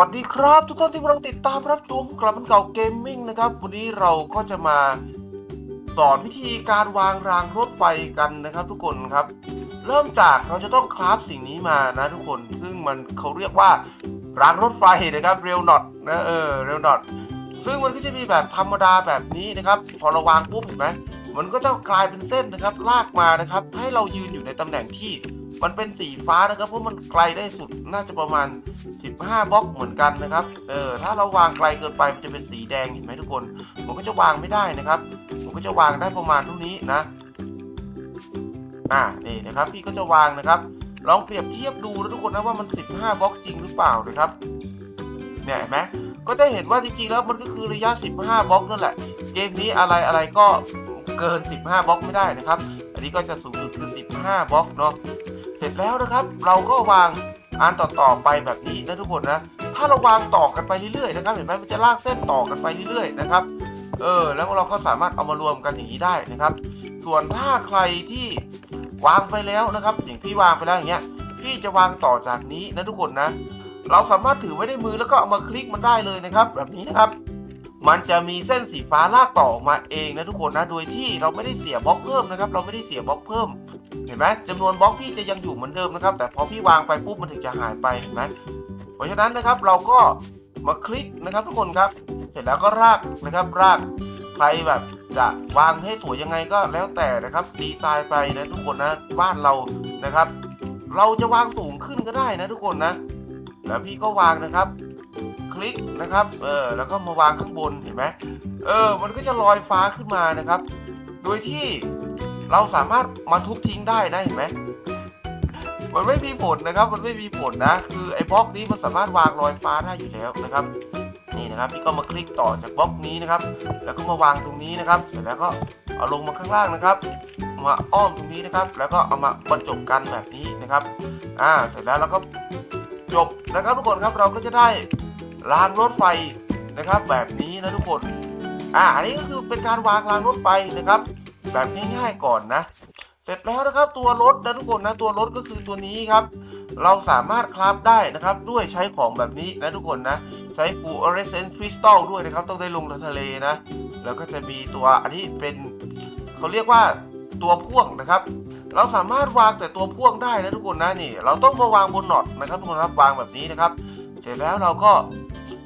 สวัสดีครับทุกท่านที่กำลังติดตามรับชมกลับมันเก่าเกมมิ่งนะครับ วันนี้เราก็จะมาสอนวิธีการวางรางรถไฟกันนะครับ ทุกคนครับ เริ่มจากเราจะต้องคราฟสิ่งนี้มานะทุกคน ซึ่งมันเขาเรียกว่ารางรถไฟนะครับเรลนอตนะเออเรลนอตซึ่งมันก็จะมีแบบธรรมดาแบบนี้นะครับ พอเราวางปุ๊บเห็นไหมมันก็จะกลายเป็นเส้นนะครับ ลากมานะครับ ให้เรายืนอยู่ในตำแหน่งที่ มันเป็นสีฟ้านะครับเพราะมันไกลได้สุดน่าจะประมาณ 15บล็อกเหมือนกันนะครับเออถ้าเราวางไกลเกินไปมันจะเป็นสีแดงเห็นไหมทุกคนผมก็จะวางไม่ได้นะครับผมก็จะวางได้ประมาณเท่านี้นะอ่านี่นะครับพี่ก็จะวางนะครับ ลองเปรียบเทียบดูนะทุกคนนะว่ามัน 15บล็อกจริงหรือเปล่านะครับเนี่ยเห็นไหมก็จะเห็นว่าจริงๆแล้วมันก็คือระยะ 15บล็อกนั่นแหละ เกมนี้อะไรอะไรก็เกิน 15บล็อกไม่ได้นะครับ อันนี้ก็จะสูงสุดคือ 15บล็อกเนาะ เสร็จแล้วนะครับ เราก็วางอันต่อๆไปแบบนี้นะทุกคนนะ ถ้าเราวางต่อกันไปเรื่อยๆนะครับ เห็นไหมมันจะลากเส้นต่อกันไปเรื่อยๆนะครับ เออ แล้วเราก็สามารถเอามารวมกันอย่างนี้ได้นะครับ ส่วนถ้าใครที่วางไปแล้วนะครับ อย่างพี่วางไปแล้วอย่างเงี้ย พี่จะวางต่อจากนี้นะทุกคนนะ เราสามารถถือไว้ในมือแล้วก็เอามาคลิกมันได้เลยนะครับ แบบนี้นะครับ มันจะมีเส้นสีฟ้าลากต่อออกมาเองนะทุกคนนะ โดยที่เราไม่ได้เสียบล็อกเพิ่มนะครับ เราไม่ได้เสียบล็อกเพิ่ม เห็นไหมจำนวนบล็อกพี่จะยังอยู่เหมือนเดิมนะครับ แต่พอพี่วางไปปุ๊บมันถึงจะหายไปเห็นไหมเพราะฉะนั้นนะครับเราก็มาคลิกนะครับทุกคนครับ เสร็จแล้วก็รากนะครับรากใครแบบจะวางให้สวยยังไงก็แล้วแต่นะครับดีไซน์ไปนะทุกคนนะบ้านเรานะครับ เราจะวางสูงขึ้นก็ได้นะทุกคนนะแล้วพี่ก็วางนะครับ คลิกนะครับเออแล้วก็มาวางข้างบนเห็นไหมเออ มันก็จะลอยฟ้าขึ้นมานะครับ โดยที่ เราสามารถมาทุบทิ้งได้นะเห็นไหมมันไม่มีผลนะครับ มันไม่มีผลนะ คือไอ้บล็อกนี้มันสามารถวางลอยฟ้าได้อยู่แล้วนะครับ นี่นะครับพี่ก็มาคลิกต่อจากบล็อกนี้นะครับ แล้วก็มาวางตรงนี้นะครับ เสร็จแล้วก็เอาลงมาข้างล่างนะครับ มาอ้อมตรงนี้นะครับ แล้วก็เอามาบรรจบกันแบบนี้นะครับ อ่า เสร็จแล้วเราก็จบนะครับทุกคนครับ เราก็จะได้รางรถไฟนะครับ แบบนี้นะทุกคน อ่า อันนี้ก็คือเป็นการวางรางรถไฟนะครับ แบบง่ายๆก่อนนะ เสร็จแล้วนะครับตัวรถนะทุกคนนะตัวรถก็คือตัวนี้ครับ เราสามารถคราฟได้นะครับด้วยใช้ของแบบนี้นะทุกคนนะ ใช้ฟูออเรสเซนต์คริสตัลด้วยนะครับ ต้องได้ลงทะเลนะ แล้วก็จะมีตัวอันนี้เป็นเขาเรียกว่าตัวพ่วงนะครับ เราสามารถวางแต่ตัวพ่วงได้นะทุกคนนะนี่ เราต้องมาวางบนน็อตนะครับทุกคนครับวางแบบนี้นะครับ เสร็จแล้วเราก็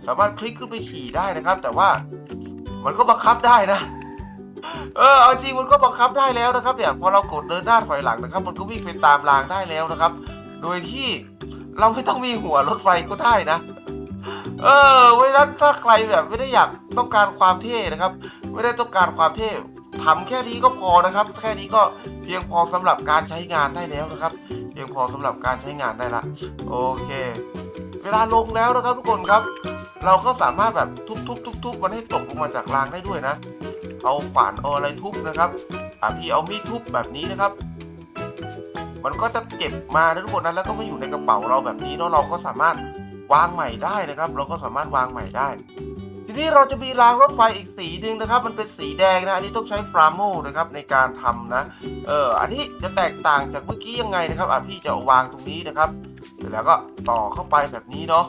สามารถคลิกขึ้นไปขี่ได้นะครับ แต่ว่ามันก็บังคับได้นะ เออเอาจริงมันก็บังคับได้แล้วนะครับเนี่ยพอเรากดเดินหน้าถอยหลังนะครับ มันก็วิ่งไปตามรางได้แล้วนะครับ โดยที่เราไม่ต้องมีหัวรถไฟก็ได้นะ เออไว้นั้นถ้าใครแบบไม่ได้อยากต้องการความเท่นะครับ ไม่ได้ต้องการความเท่ทำแค่นี้ก็พอนะครับ แค่นี้ก็เพียงพอสำหรับการใช้งานได้แล้วนะครับ เพียงพอสำหรับการใช้งานได้ละโอเค เวลาลงแล้วนะครับทุกคนครับ เราก็สามารถแบบทุบๆๆๆมันให้ตกลงมาจากรางได้ด้วยนะ เอาขวานเอาอะไรทุบนะครับอะพี่เอามีดทุบแบบนี้นะครับ มันก็จะเก็บมานะทุกคนนะแล้วก็มาอยู่ในกระเป๋าเราแบบนี้เนาะเราก็สามารถวางใหม่ได้นะครับ เราก็สามารถวางใหม่ได้ ทีนี้เราจะมีรางรถไฟอีกสีหนึ่งนะครับ มันเป็นสีแดงนะอันนี้ต้องใช้ฟรามโมนะครับในการทำนะเอออันนี้จะแตกต่างจากเมื่อกี้ยังไงนะครับอะพี่จะวางตรงนี้นะครับเสร็จแล้วก็ต่อเข้าไปแบบนี้เนาะ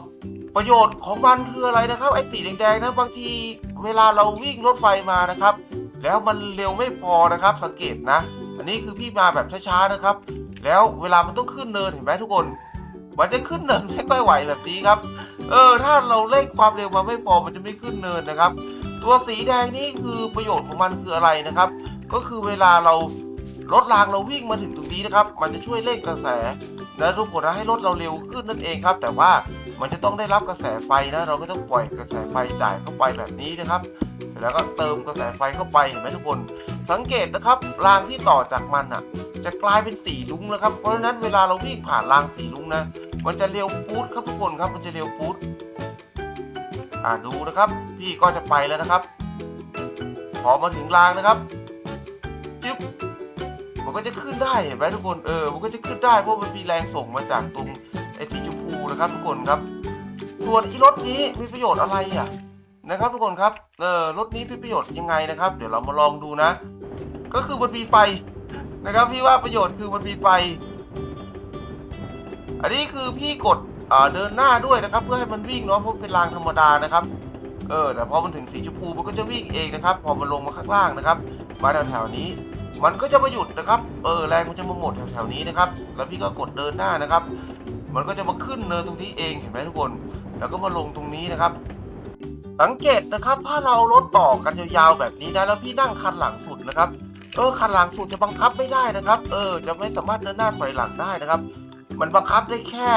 ประโยชน์ของมันคืออะไรนะครับไอ้สีแดงๆนะบางที เวลาเราวิ่งรถไฟมานะครับ แล้วมันเร็วไม่พอนะครับ สังเกตนะ อันนี้คือพี่มาแบบช้าๆนะครับ แล้วเวลามันต้องขึ้นเนินเห็นไหมทุกคน มันจะขึ้นเนินไม่ค่อยไหวแบบนี้ครับ เออถ้าเราเร่งความเร็วมาไม่พอมันจะไม่ขึ้นเนินนะครับ ตัวสีแดงนี่คือประโยชน์ของมันคืออะไรนะครับ ก็คือเวลาเรารถรางเราวิ่งมาถึงตรงนี้นะครับ มันจะช่วยเร่งกระแสนะทุกคนนะให้รถเราเร็วขึ้นนั่นเองครับ แต่ว่า มันจะต้องได้รับกระแสไฟนะเราไม่ต้องปล่อยกระแสไฟจ่ายเข้าไปแบบนี้นะครับ แล้วก็เติมกระแสไฟเข้าไปเห็นไหมทุกคน สังเกตนะครับรางที่ต่อจากมันอะ จะกลายเป็นสีลุ้งแล้วครับเพราะฉะนั้นเวลาเราวิ่งผ่านรางสีลุ้งนะ มันจะเร็วปูดครับทุกคนครับมันจะเร็วปูดอ่าดูนะครับ พี่ก็จะไปแล้วนะครับ พอมาถึงรางนะครับจึ๊บมันก็จะขึ้นได้เห็นไหมทุกคนเออมันก็จะขึ้นได้เพราะมันมีแรงส่งมาจากตรงไอ้สีชมพู นะครับทุกคนครับ ส่วนอีรถนี้มีประโยชน์อะไรอะนะครับทุกคนครับเออรถนี้มีประโยชน์ยังไงนะครับ เดี๋ยวเรามาลองดูนะ ก็คือมันมีไฟนะครับพี่ว่าประโยชน์คือมันมีไฟ อันนี้คือพี่กดเดินหน้าด้วยนะครับ เพื่อให้มันวิ่งเนาะเพราะเป็นรางธรรมดานะครับ เออแต่พอมันถึงสีชมพูมันก็จะวิ่งเองนะครับ พอมันลงมาข้างล่างนะครับมาแถวๆนี้ มันก็จะมาหยุดนะครับ เออแรงมันจะมาหมดแถวๆนี้นะครับ แล้วพี่ก็กดเดินหน้านะครับ มันก็จะมาขึ้นเนินตรงนี้เองเห็นไหมทุกคน แล้วก็มาลงตรงนี้นะครับ สังเกตนะครับ ถ้าเรารถต่อกันยาวๆแบบนี้นะแล้วพี่นั่งคันหลังสุดนะครับเออคันหลังสุดจะบังคับไม่ได้นะครับ เออ จะไม่สามารถเดินหน้าถอยหลังได้นะครับ มันบังคับได้แค่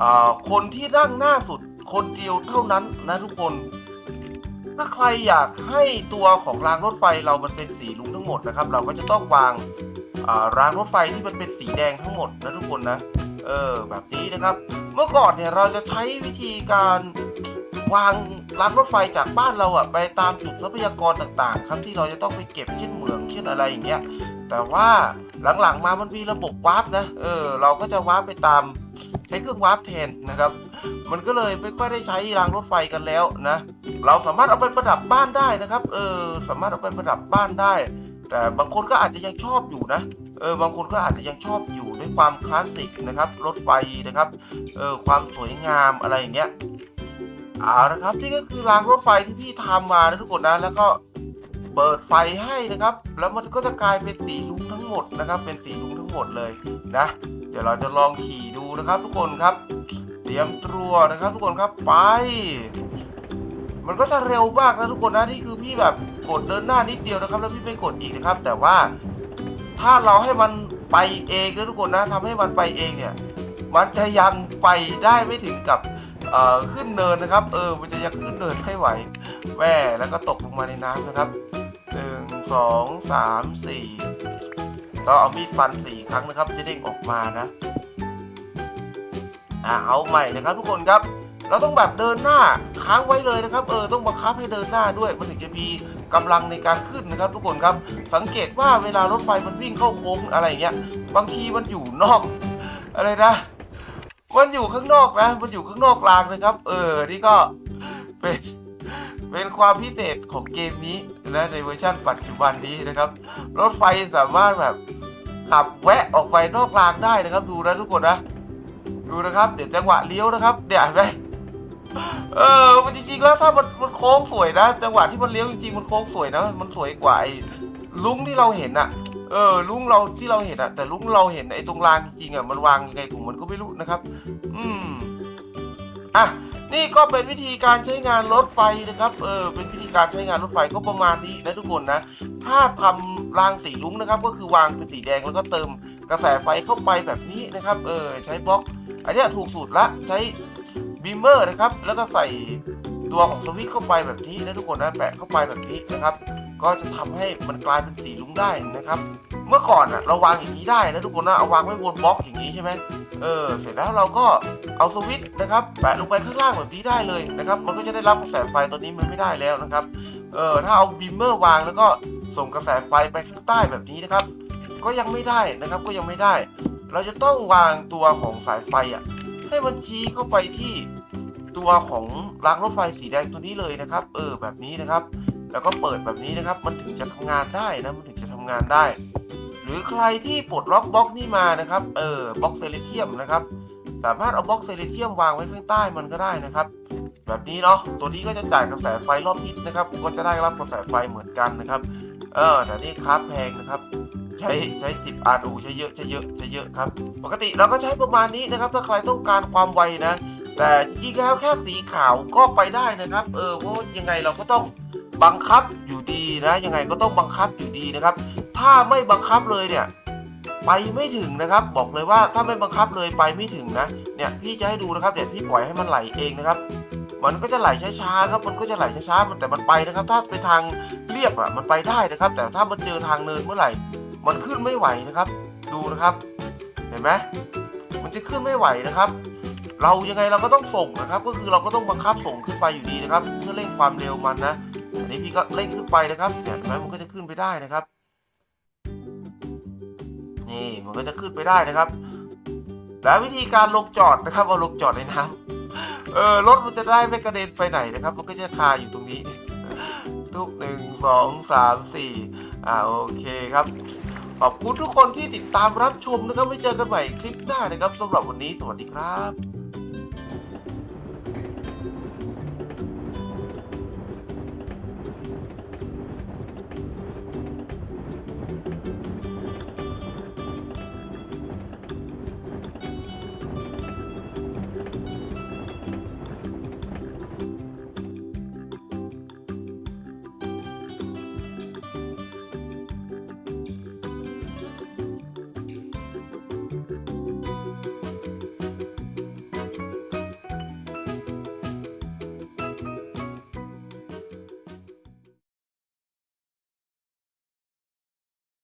อ่าคนที่นั่งหน้าสุดคนเดียวเท่านั้นนะทุกคน ถ้าใครอยากให้ตัวของรางรถไฟเรามันเป็นสีลุงทั้งหมดนะครับ เราก็จะต้องวางอ่ารางรถไฟที่มันเป็นสีแดงทั้งหมดนะทุกคนนะ เออแบบนี้นะครับ เมื่อก่อนเนี่ยเราจะใช้วิธีการวางรางรถไฟจากบ้านเราอะไปตามจุดทรัพยากรต่างๆ ครับที่เราจะต้องไปเก็บเช่นเหมืองเช่นอะไรอย่างเงี้ยแต่ว่าหลังๆมามันมีระบบวาร์ปนะเออเราก็จะวาร์ปไปตามใช้เครื่องวาร์ปแทนนะครับ มันก็เลยไม่ค่อยได้ใช้รางรถไฟกันแล้วนะเราสามารถเอาไปประดับบ้านได้นะครับเออสามารถเอาไปประดับบ้านได้ แต่บางคนก็อาจจะยังชอบอยู่นะ เออบางคนก็อาจจะยังชอบอยู่ด้วยความคลาสสิกนะครับรถไฟนะครับเออความสวยงามอะไรอย่างเงี้ยเอาละครับนี่ก็คือรางรถไฟที่พี่ทำมานะทุกคนนะแล้วก็เปิดไฟให้นะครับ แล้วมันก็จะกลายเป็นสีลุ้งทั้งหมดนะครับ เป็นสีลุ้งทั้งหมดเลยนะ เดี๋ยวเราจะลองขี่ดูนะครับ ทุกคนครับ เตรียมตัวนะครับ ทุกคนครับไปมันก็จะเร็วมากนะทุกคนนะนี่คือพี่แบบกดเดินหน้านิดเดียวนะครับ แล้วพี่ไม่กดอีกนะครับ แต่ว่า ถ้าเราให้มันไปเองนะทุกคนนะทำให้มันไปเองเนี่ย มันจะยังไปได้ไม่ถึงกับขึ้นเนินนะครับ เออ มันจะยังขึ้นเนินไม่ไหวแม่แล้วก็ตกลงมาในน้ำนะครับหนึ่งสองสามสี่ต้องเอามีดฟันสี่ครั้งนะครับ จะเด้งออกมานะอ่าเอาใหม่นะครับ ทุกคนครับ เราต้องแบบเดินหน้าค้างไว้เลยนะครับ เออ ต้องบังคับให้เดินหน้าด้วย มันถึงจะมี กำลังในการขึ้นนะครับ ทุกคนครับสังเกตว่าเวลารถไฟมันวิ่งเข้าโค้งอะไรอย่างเงี้ยบางทีมันอยู่นอกอะไรนะมันอยู่ข้างนอกนะ มันอยู่ข้างนอกรางนะครับ เออ นี่ก็เป็นเป็นความพิเศษของเกมนี้นะในเวอร์ชันปัจจุบันนี้นะครับ รถไฟสามารถแบบขับแวะออกไปนอกรางได้นะครับ ดูนะทุกคนนะ ดูนะครับ เดี๋ยวจังหวะเลี้ยวนะครับ เดี๋ยวเห็นไหม เออมันจริงๆแล้วถ้ามันมันโค้งสวยนะจังหวะที่มันเลี้ยวจริงๆมันโค้งสวยนะ มันสวยกว่าไอ้ลุงที่เราเห็นอะเออลุงเราที่เราเห็นอะแต่ลุงเราเห็นไอ้ตรงรางจริงๆอะมันวางยังไงของมันก็ไม่รู้นะครับ อืมอะนี่ก็เป็นวิธีการใช้งานรถไฟนะครับ เออ เป็นวิธีการใช้งานรถไฟก็ประมาณนี้นะทุกคนนะ ถ้าทำรางสีลุ้งนะครับ ก็คือวางเป็นสีแดงแล้วก็เติมกระแสไฟเข้าไปแบบนี้นะครับ เออ ใช้บล็อก อันเนี้ยถูกสูตรละ ใช้ บีมเมอร์นะครับ แล้วก็ใส่ตัวของสวิตเข้าไปแบบนี้นะทุกคนนะแปะเข้าไปแบบนี้นะครับ ก็จะทำให้มันกลายเป็นสีลุงได้นะครับ เมื่อก่อนอะเราวางอย่างนี้ได้นะทุกคนนะเอาวางไว้บนบล็อกอย่างนี้ใช่ไหมเออเสร็จแล้วเราก็เอาสวิตนะครับแปะลงไปข้างล่างแบบนี้ได้เลยนะครับ มันก็จะได้รับกระแสไฟตัวนี้มันไม่ได้แล้วนะครับเออถ้าเอาบีมเมอร์วางแล้วก็ส่งกระแสไฟไปข้างใต้แบบนี้นะครับ ก็ยังไม่ได้นะครับก็ยังไม่ได้ เราจะต้องวางตัวของสายไฟอะ ให้มันชี้เข้าไปที่ตัวของรางรถไฟสีแดงตัวนี้เลยนะครับ เออแบบนี้นะครับ แล้วก็เปิดแบบนี้นะครับ มันถึงจะทำงานได้นะมันถึงจะทำงานได้ หรือใครที่ปลดล็อกบล็อกนี่มานะครับเออบล็อกเซเลเทียมนะครับสามารถเอาบล็อกเซเลเทียมวางไว้ข้างใต้มันก็ได้นะครับ แบบนี้เนาะตัวนี้ก็จะจ่ายกระแสไฟรอบทิศนะครับก็จะได้รับกระแสไฟเหมือนกันนะครับ เออแต่นี่คราฟแพงนะครับ ใช้ใช้10 RU ใช้เยอะใช้เยอะใช้เยอะครับ ปกติเราก็ใช้ประมาณนี้นะครับ ถ้าใครต้องการความไวนะ แต่จริงๆแล้วแค่สีขาวก็ไปได้นะครับ เออเพรายังไงเราก็ต้องบังคับอยู่ดีนะยังไงก็ต้องบังคับอยู่ดีนะครับ ถ้าไม่บังคับเลยเนี่ยไปไม่ถึงนะครับ บอกเลยว่าถ้าไม่บังคับเลยไปไม่ถึงนะเนี่ยพี่จะให้ดูนะครับเดี๋ยวพี่ปล่อยให้มันไหลเองนะครับ มันก็จะไหลช้าๆครับ มันก็จะไหลช้าๆมันแต่มันไปนะครับ ถ้าไปทางเรียบอะมันไปได้นะครับ แต่ถ้ามันเจอทางเนินเมื่อไหร่ มันขึ้นไม่ไหวนะครับ ดูนะครับเห็นไหมมันจะขึ้นไม่ไหวนะครับ เรายังไงเราก็ต้องส่งนะครับ ก็คือเราก็ต้องบังคับส่งขึ้นไปอยู่ดีนะครับ เพื่อเร่งความเร็วมันนะอันนี้พี่ก็เร่งขึ้นไปนะครับเนี่ยเห็นไหมมันก็จะขึ้นไปได้นะครับ นี่มันก็จะขึ้นไปได้นะครับแล้ววิธีการลงจอดนะครับเอาลงจอดในน้ำเออรถมันจะได้ไม่กระเด็นไปไหนนะครับ มันก็จะคาอยู่ตรงนี้ทุกหนึ่งสองสามสี่อ่าโอเคครับ ขอบคุณทุกคนที่ติดตามรับชมนะครับไว้เจอกันใหม่คลิปหน้านะครับสำหรับวันนี้สวัสดีครับ